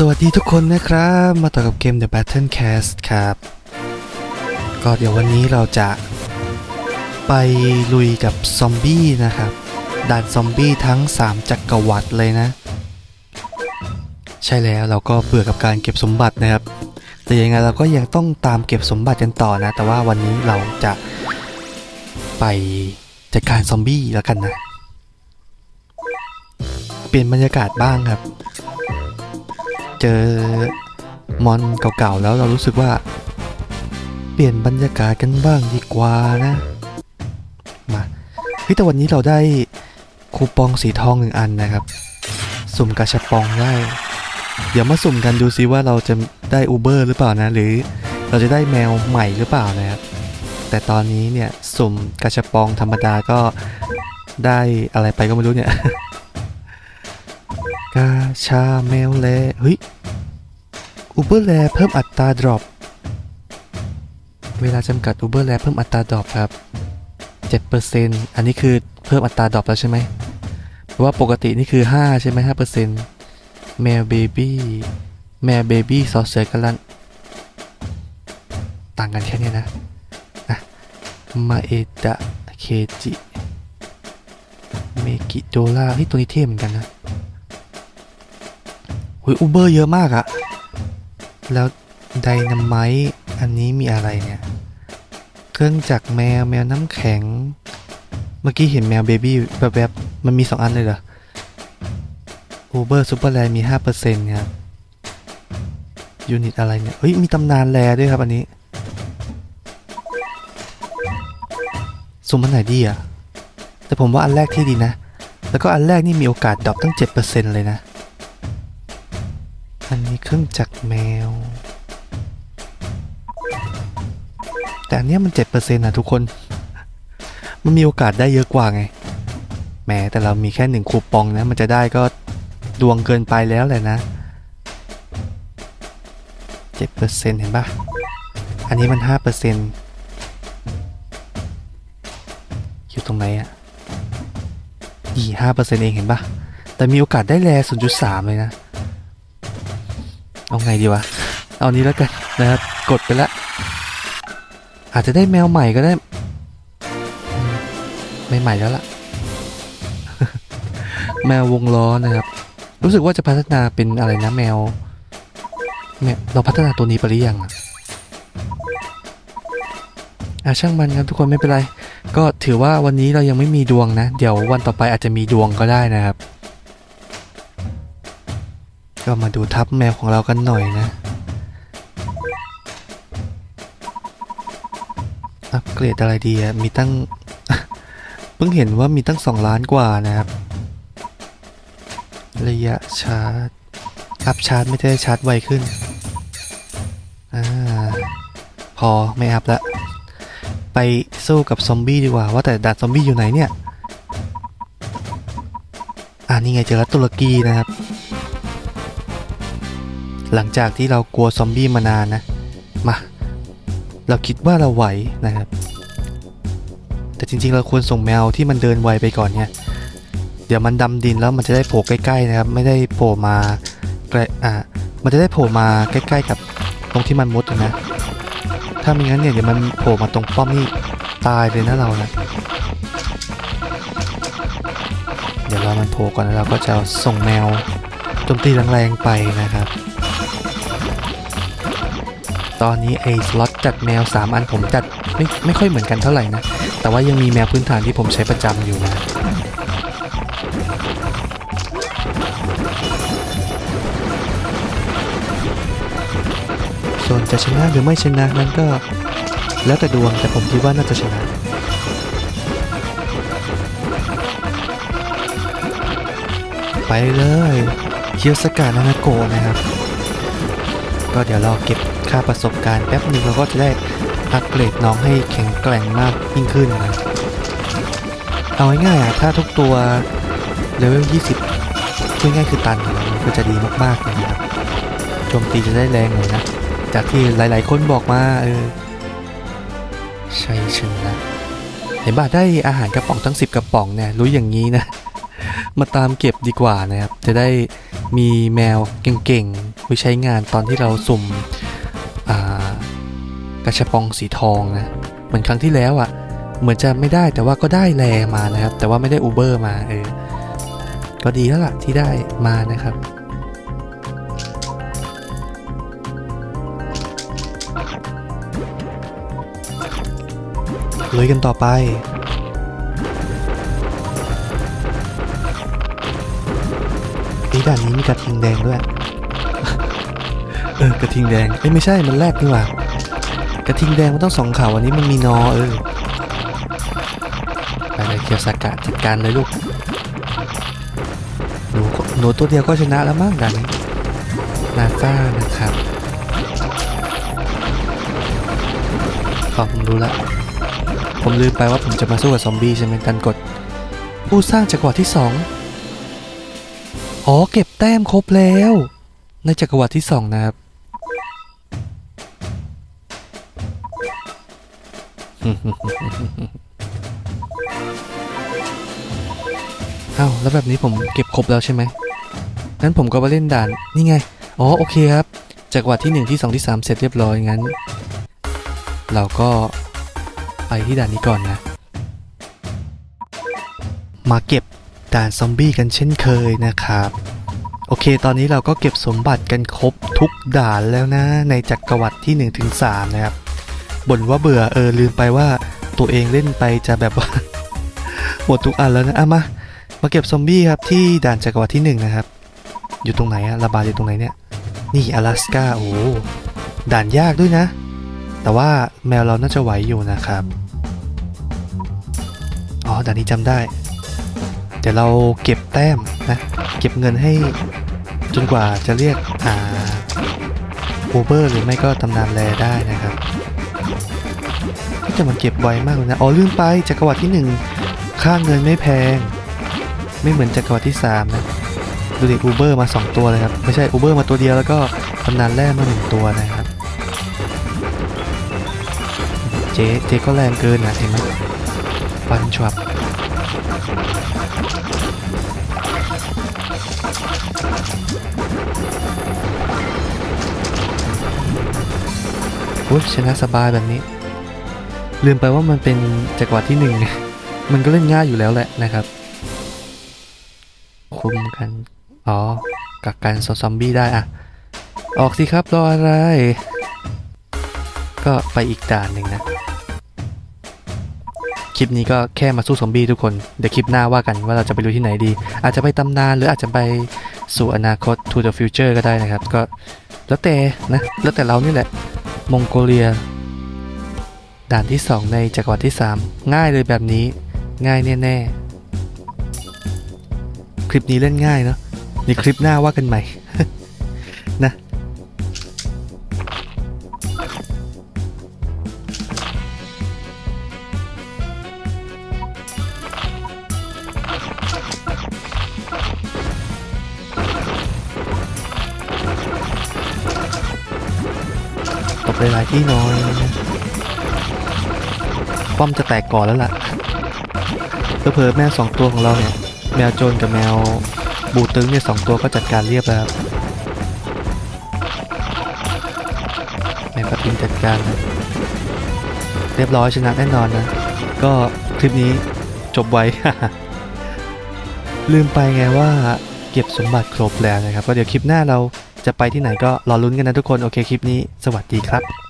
สวัสดีทุกคนนะครับ มาต่อกับเกม The Battle Cast ครับ ก็เดี๋ยววันนี้เราจะไปลุยกับซอมบี้นะครับ ด่านซอมบี้ทั้ง 3 จักรวรรดิเลยนะ ใช่แล้วเราก็เบื่อกับการเก็บสมบัตินะครับ แต่ยังไงเราก็ยังต้องตามเก็บสมบัติกันต่อนะ แต่ว่าวันนี้เราจะไปจัดการซอมบี้แล้วกันนะ เปลี่ยนบรรยากาศบ้างครับ เจอมอนเก่าๆแล้วเรารู้สึกว่า เปลี่ยนบรรยากาศกันบ้างดีกว่านะ มาเฮ้ยแต่วันนี้เราได้คูปองสีทองหนึ่งอันนะครับ สุ่มกระชับปองได้ เดี๋ยวมาสุ่มกันดูซิว่าเราจะได้อูเบอร์หรือเปล่านะ หรือเราจะได้แมวใหม่หรือเปล่านะครับ แต่ตอนนี้เนี่ยสุ่มกระชับปองธรรมดาก็ได้อะไรไปก็ไม่รู้เนี่ย กาชาแมวแลเฮ้ยอูเบอร์แลเพิ่มอัตราดรอปเวลาจำกัดอูเบอร์แลเพิ่มอัตราดรอปครับ7%อันนี้คือเพิ่มอัตราดรอปแล้วใช่ไหมเพราะว่าปกตินี่คือ 5 ใช่ไหม5%แมวเบบี้แมวเบบี้ซอเสือกันลันต่างกันแค่นี้นะอะมาเอดะเคจิเมกิโดล่าเฮ้ยตัวนี้เท่เหมือนกันนะ หุยอูเบอร์เยอะมากอะแล้วไดนาไมต์อันนี้มีอะไรเนี่ย เครื่องจักรแมวแมวน้ำแข็ง เมื่อกี้เห็นแมวเบบี้แบบๆมันมีสองอันเลยเหรออูเบอร์ซูเปอร์แลมีห้าเปอร์เซ็นต์ครับยูนิตอะไรเนี่ย เฮ้ย มีตำนานแลด้วยครับอันนี้สุ่มอันไหนดีอะแต่ผมว่าอันแรกที่ดีนะ แล้วก็อันแรกนี่มีโอกาสดรอปตั้ง 7%เลยนะ อันนี้เครื่องจักรแมว แต่อันเนี้ยมันเจ็ดเปอร์เซ็นต์นะทุกคน มันมีโอกาสได้เยอะกว่าไงแหมแต่เรามีแค่หนึ่งคูปองนะ มันจะได้ก็ดวงเกินไปแล้วแหละนะเจ็ดเปอร์เซ็นต์เห็นปะอันนี้มันห้าเปอร์เซ็นต์อยู่ตรงไหนอะอีห้าเปอร์เซ็นต์เองเห็นปะแต่มีโอกาสได้แลศูนย์จุดสามเลยนะ เอาไงดีวะ เอานี้แล้วกันนะครับ กดไปแล้วอาจจะได้แมวใหม่ก็ได้ ไม่ใหม่แล้วล่ะ แมววงล้อนะครับ รู้สึกว่าจะพัฒนาเป็นอะไรนะแมวแมวเราพัฒนาตัวนี้ไปหรือยังอะอะช่างมันครับทุกคนไม่เป็นไร ก็ถือว่าวันนี้เรายังไม่มีดวงนะ เดี๋ยววันต่อไปอาจจะมีดวงก็ได้นะครับ ก็มาดูทับแมวของเรากันหน่อยนะ อัปเกรดอะไรดีอะมีตั้ง เพิ่งเห็นว่ามีตั้ง 2 ล้านกว่านะครับ ระยะชาร์จ อัพชาร์จไม่ได้ชาร์จไวขึ้น อ่า พอไม่อัพละ ไปสู้กับซอมบี้ดีกว่า ว่าแต่ดัดซอมบี้อยู่ไหนเนี่ย อ่านี่ไงเจอแล้วตุรกีนะครับ หลังจากที่เรากลัวซอมบี้มานานนะ มา เราคิดว่าเราไหวนะครับ แต่จริงๆเราควรส่งแมวที่มันเดินไวไปก่อนเนี่ย เดี๋ยวมันดำดินแล้วมันจะได้โผล่ใกล้ ๆนะครับ ไม่ได้โผล่มาใกล้อ่ามันจะได้โผล่มาใกล้ๆกับตรงที่มันมุดนะ ถ้าไม่งั้นเนี่ยเดี๋ยวมันโผล่มาตรงป้อมนี่ตายเลยนะเรานะเดี๋ยวรอมันโผล่ก่อนแล้วเราก็จะส่งแมวโจมตีแรงๆไปนะครับ ตอนนี้ไอ้สล็อตจัดแมว 3 อันผมจัดไม่ไม่ค่อยเหมือนกันเท่าไหร่นะ แต่ว่ายังมีแมวพื้นฐานที่ผมใช้ประจำอยู่นะส่วนจะชนะหรือไม่ชนะนั้นก็ แล้วแต่ดวงแต่ผมคิดว่าน่าจะชนะไปเลย เคียวสกานานาโกนะครับ ก็เดี๋ยวเราเก็บค่าประสบการณ์แป๊บหนึ่งเราก็จะได้อัปเกรดน้องให้แข็งแกร่งมากยิ่งขึ้นนะเอาง่ายๆอะถ้าทุกตัวเลเวล 20พูดง่ายๆคือตันนะมันก็จะดีมากๆเลยนะครับโจมตีจะได้แรงเลยนะ จากที่หลายๆคนบอกมาเออใช่ชนะเห็นบ่าได้อาหารกระป๋องทั้ง 10 กระป๋องเนี่ยรู้อย่างนี้นะ มาตามเก็บดีกว่านะครับ จะได้มีแมวเก่งๆไว้ใช้งานตอนที่เราสุ่มกระชบปองสีทองนะ เหมือนครั้งที่แล้วอะ่ะ เหมือนจะไม่ได้แต่ว่าก็ได้แลมานะครับ แต่ว่าไม่ได้อูเบอร์มาเออ ก็ดีแล้วล่ะที่ได้มานะครับลุยกันต่อไป ด่านนี้มีกระทิงแดงด้วย เออกระทิงแดงเอ้ยไม่ใช่มันแรกนี่หว่ากระทิงแดงมันต้องสองขาอันนี้มันมีนอเออไปเลยเคียวสากะจัดการเลยลูกหนูหนูตัวเดียวก็ชนะแล้วมั้งด่านนาซ่านะครับพอผมรู้ละผมลืมไปว่าผมจะมาสู้กับซอมบี้ใช่ไหมดันกดผู้สร้างจักรวรรดิที่สอง อ๋อเก็บแต้มครบแล้ว ในจักรวรรดิที่สองนะครับเอ้าแล้วแบบนี้ผมเก็บครบแล้วใช่ไหมงั้นผมก็มาเล่นด่าน นี่ไง อ๋อ โอเคครับ จักรวรรดิที่ 1 ที่ 2 ที่ 3 เสร็จเรียบร้อย งั้น เราก็ไปที่ด่านนี้ก่อนนะ มาเก็บ ด่านซอมบี้กันเช่นเคยนะครับ โอเค ตอนนี้เราก็เก็บสมบัติกันครบทุกด่านแล้วนะ ในจักรวรรดิที่1นถึงสนะครับบ่นว่าเบื่อเออลืมไปว่าตัวเองเล่นไปจะแบบว่า หมดทุกอันแล้วนะอะมามาเก็บซอมบี้ครับที่ด่านจักรวรรดิที่หนึ่งนะครับ อยู่ตรงไหนอะระบาดอยู่ตรงไหนเนี่ย นี่阿拉สกาโอ้ด่านยากด้วยนะ แต่ว่าแมวเราน่าจะไหวอยู่นะครับ อ๋อด่านนี้จำได้ ดี๋ยวเราเก็บแต้มนะ เก็บเงินให้จนกว่าจะเรียกอ่าโอเบอร์หรือไม่ก็ตำนานแลได้นะครับแต่มันเก็บไวมากเลยนะ อ๋อลืมไปจักรวรรดิที่หนึ่งค่าเงินไม่แพง ไม่เหมือนจักรวรรดิที่ 3 นะดูดิอูเบอร์มา 2 ตัวเลยครับ ไม่ใช่อูเบอร์มาตัวเดียวแล้วก็ตำนานแร่มา 1 ตัวนะครับ เจ๊เจ๊ก็แรงเกินนะเห็นไหมฟันชวับ อุ้ยชนะสบายแบบนี้ ลืมไปว่ามันเป็นจักรวรรดิที่หนึ่งมันก็เล่นง่ายอยู่แล้วแหละนะครับ คุมกัน อ๋อ กักกันซอมบี้ได้อะออกสิครับรออะไร ก็ไปอีกด่านหนึ่งนะ คลิปนี้ก็แค่มาสู้ซอมบี้ทุกคน เดี๋ยวคลิปหน้าว่ากันว่าเราจะไปดูที่ไหนดี อาจจะไปตำนานหรืออาจจะไปสู่อนาคต to the future ก็ได้นะครับ ก็แล้วแต่นะ แล้วแต่เรานี่แหละ มองโกเลีย ด่านที่ 2 ในจักรวรรดิที่ 3 ง่ายเลยแบบนี้ ง่ายแน่ๆ คลิปนี้เล่นง่ายเนาะในคลิปหน้าว่ากันใหม่ นะ ตบหลายๆที่หน้อยป้อมจะแตกก่อนแล้วล่ะเผลอๆแมวสองตัวของเราเนี่ย แมวโจรกับแมวบูตึงเนี่ยสองตัวก็จัดการเรียบแล้วครับแมวกระทิงจัดการนะเรียบร้อยชนะแน่นอนนะ ก็คลิปนี้จบไวลืมไปไงว่าเก็บสมบัติครบแล้วนะครับก็เดี๋ยวคลิปหน้าเรา จะไปที่ไหนก็รอลุ้นกันนะทุกคน โอเคคลิปนี้ สวัสดีครับ